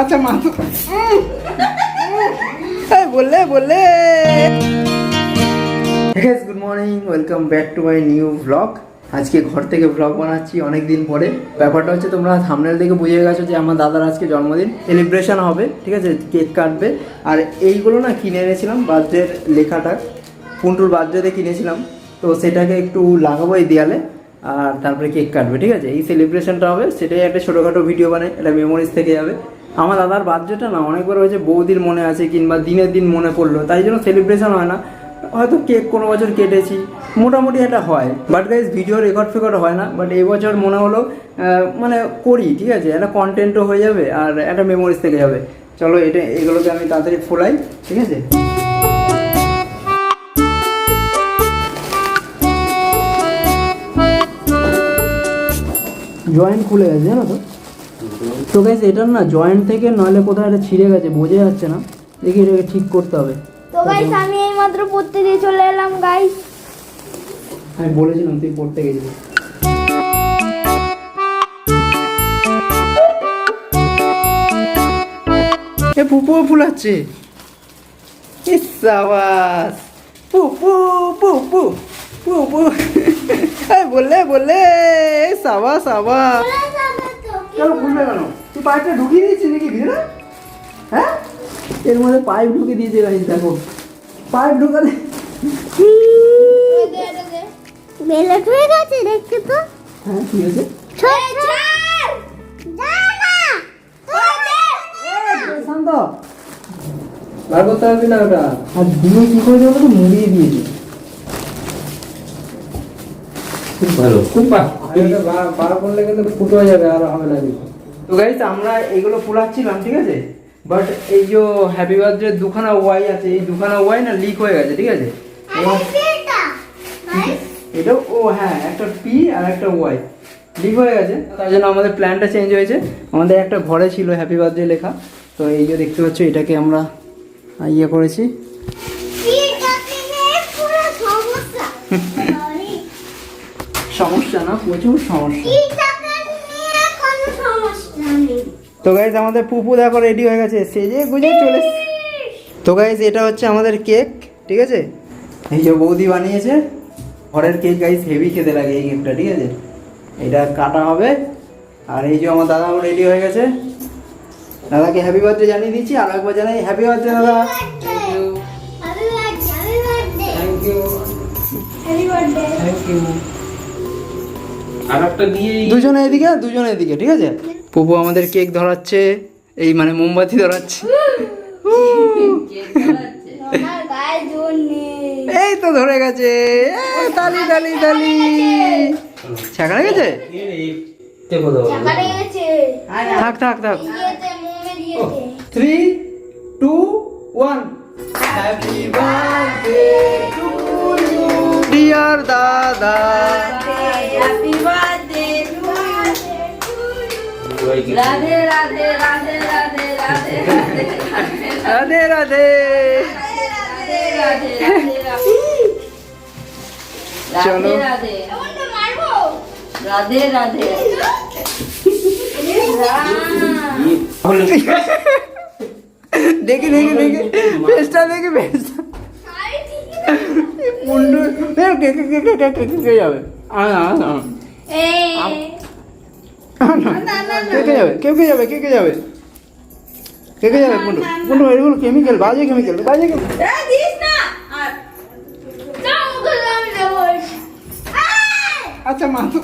আচ্ছা মা। এই বললে বললে। Good morning welcome back to my new blog আজকে ঘর থেকে ব্লগ বানাচ্ছি অনেক দিন পরে। ব্যাপারটা হচ্ছে তোমরা থামনেল থেকে বুঝে গেছো যে আমার দাদার আজকে জন্মদিন। সেলিব্রেশন হবে ঠিক আছে? কেক কাটবে। আর এইগুলো না কিনে এনেছিলাম বার্থডের লেখাটা। পুন্টুর বার্থডেতে কিনেছিলাম। তো সেটাকে একটু লাগাবো এই দেয়ালে। আর তারপরে কেক কাটবে, ঠিক আছে? এই সেলিব্রেশনটা হবে, সেটাই একটা ছোটোখাটো ভিডিও বানাই এটা মেমোরিজ থেকে যাবে। আমার দাদার বার্থডেটা না, অনেকবার হয়েছে, বৌদির মনে আছে কিংবা দিনের দিন মনে পড়ল, তাই জন্য সেলিব্রেশন হয় না। হয়তো কেক কোনো বছর কেটেছি, মোটামুটি এটা হয়। বাট গাইজ ভিডিও রেকর্ড ফেকর্ড হয় না বাট এই বছর মনে হলো মানে করি, ঠিক আছে? একটা কন্টেন্টও হয়ে যাবে, আর একটা মেমোরিজ থেকে যাবে। চলো, এটা, এগুলোকে আমি তাড়াতাড়ি ফোলাই, ঠিক আছে? জয়েন্ট খুলে গেছে জানো তো? তো গাইজ এটার না জয়েন্ট থেকে নইলে কোথাও একটা ছিঁড়ে গেছে বোঝা যাচ্ছে না। দেখি এটাকে ঠিক করতে হবে। তো গাইস আমি এই মাত্র পড়তে দিয়ে চলে এলাম গাইস আমি বলেছিলাম তুই পড়তে গেছিলি। এ পুপুও ফুলাচ্ছে। ইস সাবাস। পুপু পুপু পুপু। বললে বললে সাবা সাবা। কেন খুলবে কেন? তুই পাইপটা ঢুকিয়ে দিয়েছিস নাকি ভিতরে? হ্যাঁ? এর মধ্যে পাইপ ঢুকিয়ে দিয়েছে গাইস দেখো। পাইপ ঢুকালে বেলেট হয়ে গেছে দেখতে তো। হ্যাঁ কি হয়েছে? শান্ত। বার করতে পারবি না ওটা? আর দিয়ে কি করে যাব তো মুড়িয়ে দিয়েছি। খুব ভালো। খুব ভালো করলে কিন্তু ফুটো হয়ে যাবে আর হবে না তো আমরা এগুলো ঠিক আছে? বাট এই যে হ্যাপি বার্থডে দুখানা ওয়াই আছে এই দুখানা ওয়াই না লিক হয়ে গেছে ঠিক আছে? এবার- এটা ও হ্যাঁ একটা পি আর একটা ওয়াই লিক হয়ে গেছে তার জন্য আমাদের প্ল্যানটা চেঞ্জ হয়েছে। আমাদের একটা ঘরে ছিল হ্যাপি বার্থডে লেখা। তো এই যে দেখতে পাচ্ছ এটাকে আমরা ইয়ে করেছি। সমস্যা না প্রচুর সমস্যা। তো গাইজ আমাদের পুপু দেখো রেডি হয়ে গেছে সেজে গুজে চলে। তো গাইজ এটা হচ্ছে আমাদের কেক ঠিক আছে? এই যে বৌদি বানিয়েছে ঘরের কেক গাইজ হেভি খেতে লাগে এই কেকটা ঠিক আছে? এটা কাটা হবে আর এই যে আমার দাদাও রেডি হয়ে গেছে। দাদাকে হ্যাপি বার্থডে জানিয়ে দিচ্ছি আর একবার জানাই হ্যাপি বার্থডে দাদা। থ্যাংক ইউ থ্যাংক ইউ আর একটা দিয়ে দুজনে এদিকে আর দুজনে এদিকে ঠিক আছে? পুপু আমাদের কেক ধরাচ্ছে এই মানে মোমবাতি ধরাচ্ছে। এই তো ধরে গেছে এই, তালি তালি তালি। ছাকা গেছে? থাক থাক থাক। Three two one happy birthday to dear দাদা রাধে রাধে রাধে রাধে রাধে রাধে রাধে চলো রাধে রাধে দেখে দেখে দেখে। ফেসটা দেখে ফেসটা কে যাবে কে কে যাবে কে কে যাবে কে কে যাবে কে কে যাবে কোন কোন এগুলো কেমিক্যাল বাজে কেমিক্যাল বাজে আচ্ছা মা তো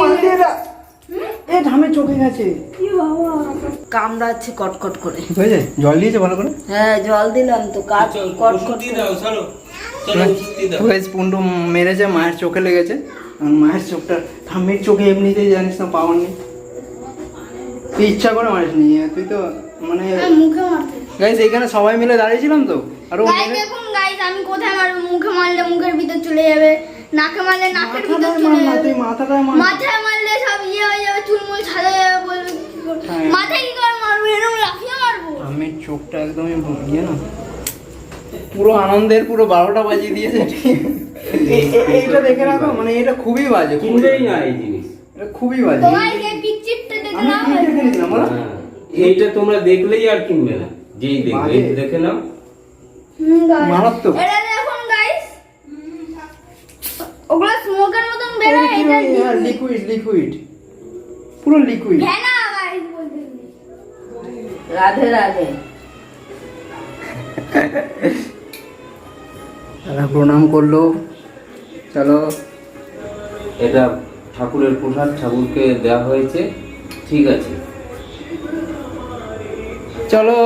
মাছেরা ঘামে চোখে গেছে। কামড়াচ্ছে কটকট করে। হয়েছে জল দিয়েছে ভালো করে? হ্যাঁ জল দিলাম তো কাজ কটকট দিয়ে দাও চলো চলো ওষুধ দিয়ে দাও। গাইস পুন্ডু মেরেছে মায়ের চোখে লেগেছে। মায়ের চোখটা ঠাম্মির চোখে এমনিতেই জানিস না পাওয়ার নেই। তুই ইচ্ছা করে মারিস নি তুই তো মানে মুখে মারতে। গাইস এইখানে সবাই মিলে দাঁড়িয়েছিলাম তো? আর দেখুন গাইস আমি কোথায় মারবো? মুখে মারলে মুখের ভিতর চলে যাবে নাকে মারলে নাকের ভিতর চলে যাবে। মাথায় মারলে সব হয়ে যাবে চুলমুল ছাড়া যাবে বলবে কি করে? মাথায় কি করে মারবো? এরকম লাফিয়ে মারবো? ঠাম্মির চোখটা একদমই ইয়ে না পুরো আনন্দের পুরো বারোটা বাজিয়ে দিয়েছে। এইটা দেখে রাখো মানে এটা খুবই বাজে খুবই না এই জিনিস। এটা খুবই বাজে। তোমার এই দেখে নাও? হ্যাঁ, এইটা তোমরা দেখলেই আর কিনবে না। যেই দেখবে দেখে নাও। মারাত্মক। এটা দেখুন গাইস ওগুলো স্মোকের মতন বেরোয় এটা লিকুইড লিকুইড পুরো লিকুইড। রাধে রাধে। তারা প্রণাম করল। চলো। এটা ঠাকুরের প্রসাদ ঠাকুরকে দেওয়া হয়েছে। ঠিক আছে। চলো।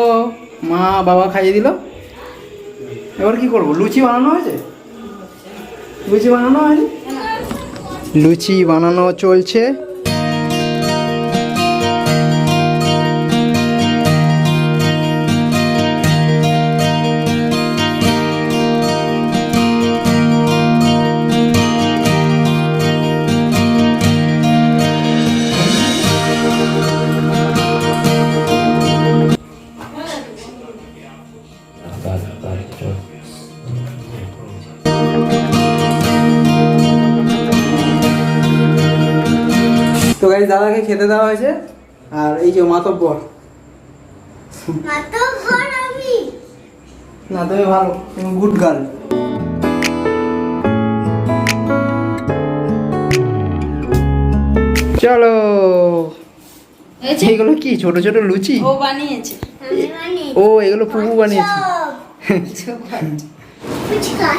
মা বাবা খাইয়ে দিল। এবার কি করব? লুচি বানানো হয়েছে? লুচি বানানো হয়নি? লুচি বানানো চলছে। তো গাই দাদাকে খেতে দেওয়া হয়েছে। আর এই যে মাতব্বর। না তুমি ভালো তুমি গুড গার্ল চলো। এগুলো কি ছোট ছোট লুচি? ও বানিয়েছে। ও এগুলো পুপু বানিয়েছে। ফুচকা